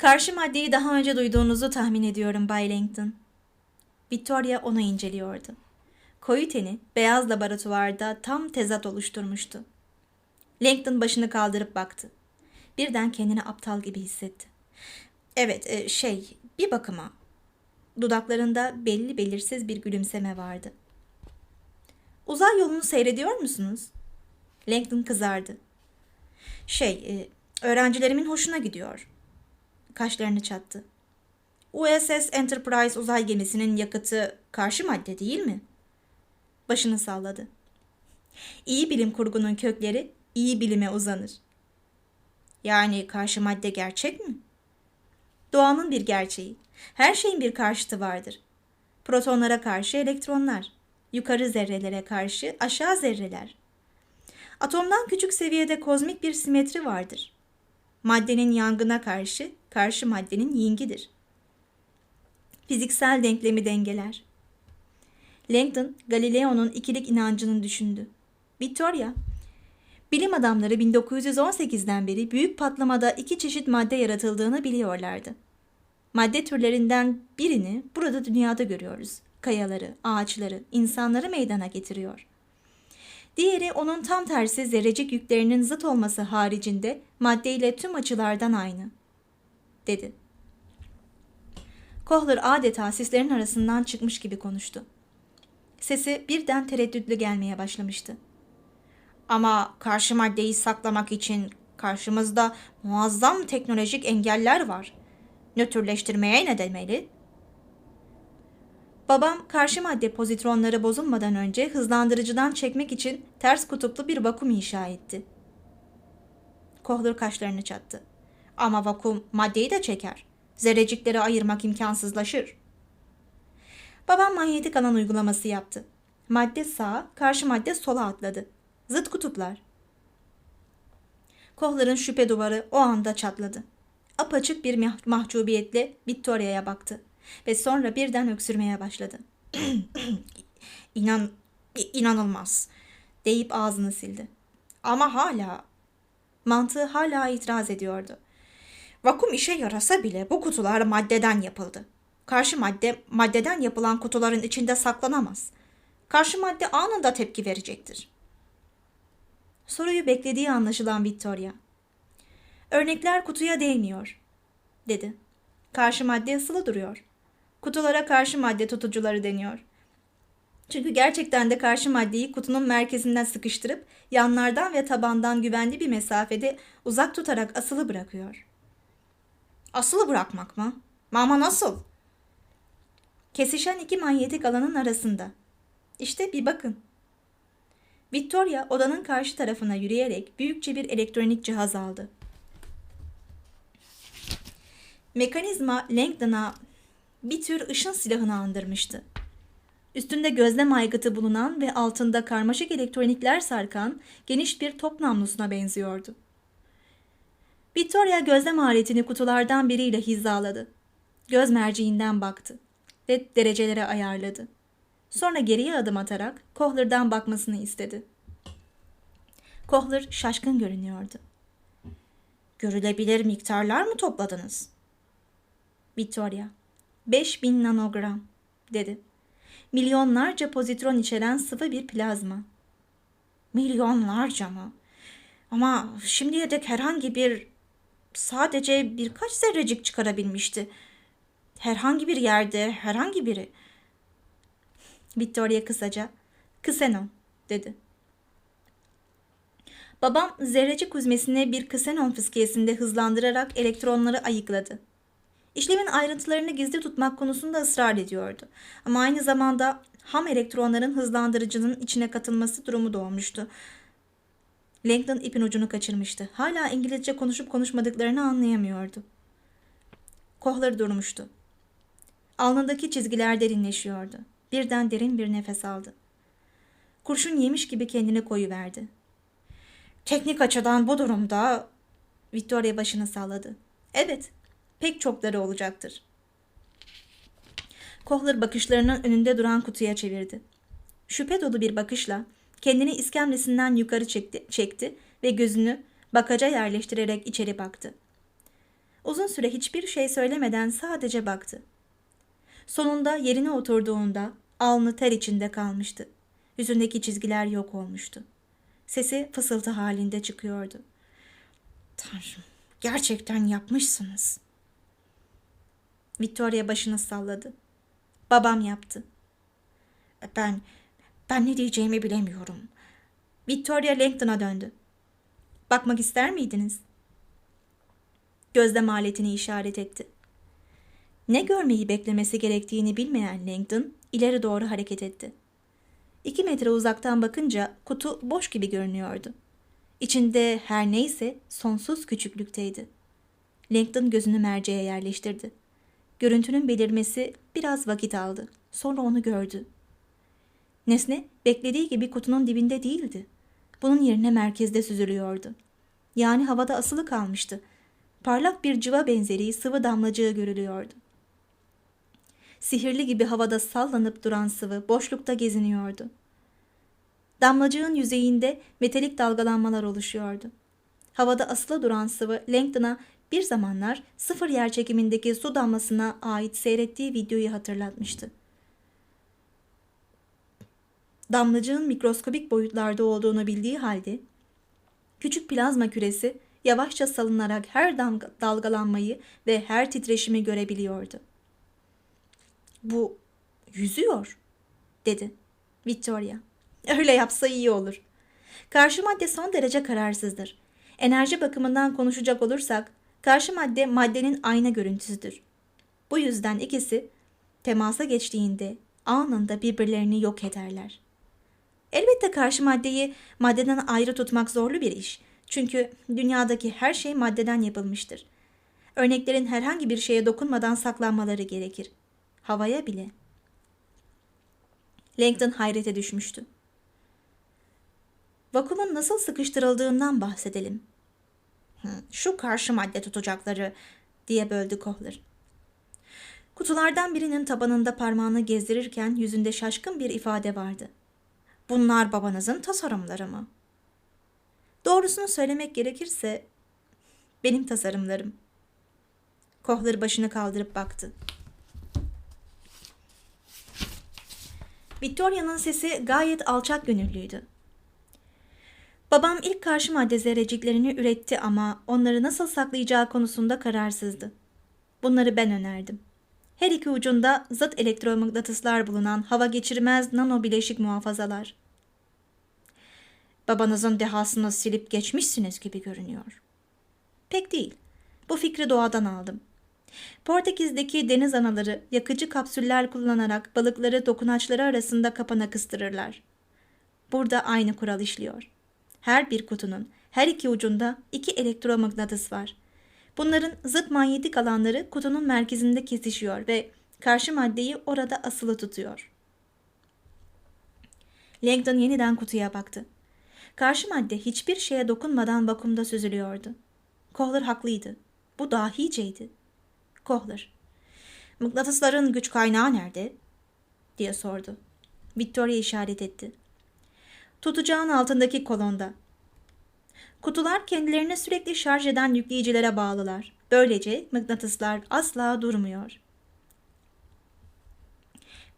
Karşı maddeyi daha önce duyduğunuzu tahmin ediyorum Bay Langton. Victoria onu inceliyordu. Koyu teni beyaz laboratuvarda tam tezat oluşturmuştu. Langton başını kaldırıp baktı. Birden kendini aptal gibi hissetti. Evet, e, şey, bir bakıma. Dudaklarında belli belirsiz bir gülümseme vardı. Uzay yolunu seyrediyor musunuz? Langton kızardı. Şey, e, öğrencilerimin hoşuna gidiyor. Kaşlarını çattı. USS Enterprise uzay gemisinin yakıtı karşı madde değil mi? Başını salladı. İyi bilim kurgunun kökleri iyi bilime uzanır. Yani karşı madde gerçek mi? Doğanın bir gerçeği. Her şeyin bir karşıtı vardır. Protonlara karşı elektronlar, yukarı zerrelere karşı aşağı zerreler. Atomdan küçük seviyede kozmik bir simetri vardır. Maddenin yangına karşı, karşı maddenin yingidir. Fiziksel denklemi dengeler. Langdon, Galileo'nun ikilik inancını düşündü. Victoria, bilim adamları 1918'den beri büyük patlamada iki çeşit madde yaratıldığını biliyorlardı. Madde türlerinden birini burada dünyada görüyoruz. Kayaları, ağaçları, insanları meydana getiriyor. Diğeri onun tam tersi zerrecik yüklerinin zıt olması haricinde maddeyle tüm açılardan aynı. Dedi. Kohler adeta sislerin arasından çıkmış gibi konuştu. Sesi birden tereddütlü gelmeye başlamıştı. Ama karşı maddeyi saklamak için karşımızda muazzam teknolojik engeller var. Nötrleştirmeye ne demeli? Babam karşı madde pozitronları bozulmadan önce hızlandırıcıdan çekmek için ters kutuplu bir vakum inşa etti. Kohler kaşlarını çattı. Ama vakum maddeyi de çeker. Zerrecikleri ayırmak imkansızlaşır. Babam manyetik alan uygulaması yaptı. Madde sağa, karşı madde sola atladı. Zıt kutuplar. Kohler'ın şüphe duvarı o anda çatladı. Apaçık bir mah- mahcubiyetle Victoria'ya baktı ve sonra birden öksürmeye başladı. İnan, inanılmaz deyip ağzını sildi. Ama hala, mantığı hala itiraz ediyordu. Vakum işe yarasa bile bu kutular maddeden yapıldı. Karşı madde maddeden yapılan kutuların içinde saklanamaz. Karşı madde anında tepki verecektir. Soruyu beklediği anlaşılan Victoria. Örnekler kutuya değmiyor, dedi. Karşı madde ısılı duruyor. Kutulara karşı madde tutucuları deniyor. Çünkü gerçekten de karşı maddeyi kutunun merkezinden sıkıştırıp yanlardan ve tabandan güvenli bir mesafede uzak tutarak asılı bırakıyor. Asılı bırakmak mı? Ama nasıl? Kesişen iki manyetik alanın arasında. İşte bir bakın. Victoria odanın karşı tarafına yürüyerek büyükçe bir elektronik cihaz aldı. Mekanizma Langdon'a bir tür ışın silahını andırmıştı. Üstünde gözlem aygıtı bulunan ve altında karmaşık elektronikler sarkan geniş bir top namlusuna benziyordu. Victoria gözlem aletini kutulardan biriyle hizaladı. Göz merceğinden baktı ve derecelere ayarladı. Sonra geriye adım atarak Kohler'dan bakmasını istedi. Kohler şaşkın görünüyordu. Görülebilir miktarlar mı topladınız? Victoria, 5000 nanogram, dedi. Milyonlarca pozitron içeren sıvı bir plazma. Milyonlarca mı? Ama şimdiye dek herhangi bir sadece birkaç zerrecik çıkarabilmişti. Herhangi bir yerde, herhangi biri. Victoria kısaca, Ksenon, dedi. Babam zerrecik huzmesini bir ksenon fıskiyesinde hızlandırarak elektronları ayıkladı. İşlemin ayrıntılarını gizli tutmak konusunda ısrar ediyordu. Ama aynı zamanda ham elektronların hızlandırıcının içine katılması durumu doğmuştu. Langdon ipin ucunu kaçırmıştı. Hala İngilizce konuşup konuşmadıklarını anlayamıyordu. Kohları durmuştu. Alnındaki çizgiler derinleşiyordu. Birden derin bir nefes aldı. Kurşun yemiş gibi kendini koyuverdi. Teknik açıdan bu durumda... Victoria başını salladı. Evet, pek çokları olacaktır. Kohler bakışlarının önünde duran kutuya çevirdi. Şüphe dolu bir bakışla kendini iskemlesinden yukarı çekti, çekti ve gözünü bakaca yerleştirerek içeri baktı. Uzun süre hiçbir şey söylemeden sadece baktı. Sonunda yerine oturduğunda alnı ter içinde kalmıştı. Yüzündeki çizgiler yok olmuştu. Sesi fısıltı halinde çıkıyordu. Tanrım, gerçekten yapmışsınız. Victoria başını salladı. Babam yaptı. Ben, ben ne diyeceğimi bilemiyorum. Victoria Langton'a döndü. Bakmak ister miydiniz? Gözlem aletini işaret etti. Ne görmeyi beklemesi gerektiğini bilmeyen Langton ileri doğru hareket etti. İki metre uzaktan bakınca kutu boş gibi görünüyordu. İçinde her neyse sonsuz küçüklükteydi. Langton gözünü merceğe yerleştirdi. Görüntünün belirmesi biraz vakit aldı. Sonra onu gördü. Nesne beklediği gibi kutunun dibinde değildi. Bunun yerine merkezde süzülüyordu. Yani havada asılı kalmıştı. Parlak bir cıva benzeri sıvı damlacığı görülüyordu. Sihirli gibi havada sallanıp duran sıvı boşlukta geziniyordu. Damlacığın yüzeyinde metalik dalgalanmalar oluşuyordu. Havada asılı duran sıvı Langton'a bir zamanlar sıfır yerçekimindeki su damlasına ait seyrettiği videoyu hatırlatmıştı. Damlacığın mikroskobik boyutlarda olduğunu bildiği halde küçük plazma küresi yavaşça salınarak her dalgalanmayı ve her titreşimi görebiliyordu. Bu yüzüyor, dedi Victoria. Öyle yapsa iyi olur. Karşı madde son derece kararsızdır. Enerji bakımından konuşacak olursak, karşı madde maddenin ayna görüntüsüdür. Bu yüzden ikisi temasa geçtiğinde anında birbirlerini yok ederler. Elbette karşı maddeyi maddeden ayrı tutmak zorlu bir iş. Çünkü dünyadaki her şey maddeden yapılmıştır. Örneklerin herhangi bir şeye dokunmadan saklanmaları gerekir. Havaya bile. Langton hayrete düşmüştü. Vakumun nasıl sıkıştırıldığından bahsedelim. Şu karşı madde tutacakları diye böldü Kohler. Kutulardan birinin tabanında parmağını gezdirirken yüzünde şaşkın bir ifade vardı. Bunlar babanızın tasarımları mı? Doğrusunu söylemek gerekirse benim tasarımlarım. Kohler başını kaldırıp baktı. Victoria'nın sesi gayet alçak gönüllüydü. Babam ilk karşı madde zerreciklerini üretti ama onları nasıl saklayacağı konusunda kararsızdı. Bunları ben önerdim. Her iki ucunda zıt elektromıknatıslar bulunan hava geçirmez nano bileşik muhafazalar. Babanızın dehasını silip geçmişsiniz gibi görünüyor. Pek değil. Bu fikri doğadan aldım. Portekiz'deki deniz anaları yakıcı kapsüller kullanarak balıkları dokunaçları arasında kapana kıstırırlar. Burada aynı kural işliyor. Her bir kutunun her iki ucunda iki elektromıknatıs var. Bunların zıt manyetik alanları kutunun merkezinde kesişiyor ve karşı maddeyi orada asılı tutuyor. Langdon yeniden kutuya baktı. Karşı madde hiçbir şeye dokunmadan vakumda süzülüyordu. Kohler haklıydı. Bu dahiceydi. Kohler. Mıknatısların güç kaynağı nerede? diye sordu. Victoria işaret etti. Tutacağın altındaki kolonda. Kutular kendilerine sürekli şarj eden yükleyicilere bağlılar. Böylece mıknatıslar asla durmuyor.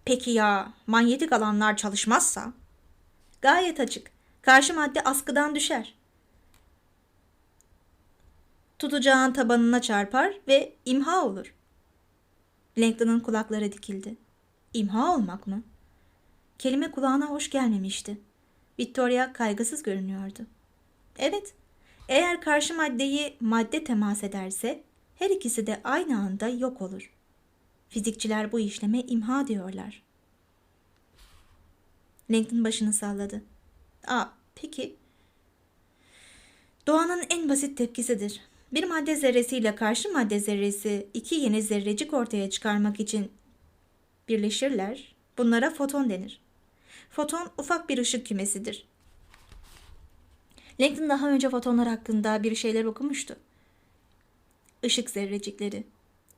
Peki ya manyetik alanlar çalışmazsa? Gayet açık. Karşı madde askıdan düşer. Tutacağın tabanına çarpar ve imha olur. Langton'un kulakları dikildi. İmha olmak mı? Kelime kulağına hoş gelmemişti. Victoria kaygısız görünüyordu. Evet, eğer karşı maddeyi madde temas ederse her ikisi de aynı anda yok olur. Fizikçiler bu işleme imha diyorlar. Langton başını salladı. Aa, peki. Doğanın en basit tepkisidir. Bir madde zerresiyle karşı madde zerresi iki yeni zerrecik ortaya çıkarmak için birleşirler. Bunlara foton denir. Foton ufak bir ışık kümesidir. Langdon daha önce fotonlar hakkında bir şeyler okumuştu. Işık zerrecikleri.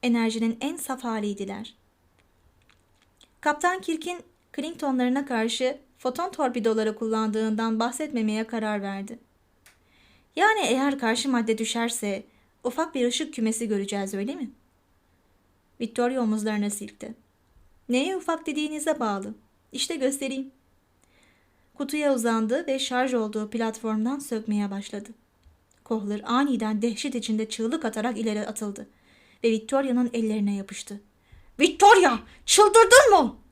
Enerjinin en saf haliydiler. Kaptan Kirk'in Clintonlarına karşı foton torpidoları kullandığından bahsetmemeye karar verdi. Yani eğer karşı madde düşerse Ufak bir ışık kümesi göreceğiz öyle mi? Victoria omuzlarını silkti. Neye ufak dediğinize bağlı. İşte göstereyim. Kutuya uzandı ve şarj olduğu platformdan sökmeye başladı. Kohler aniden dehşet içinde çığlık atarak ileri atıldı ve Victoria'nın ellerine yapıştı. Victoria, çıldırdın mı?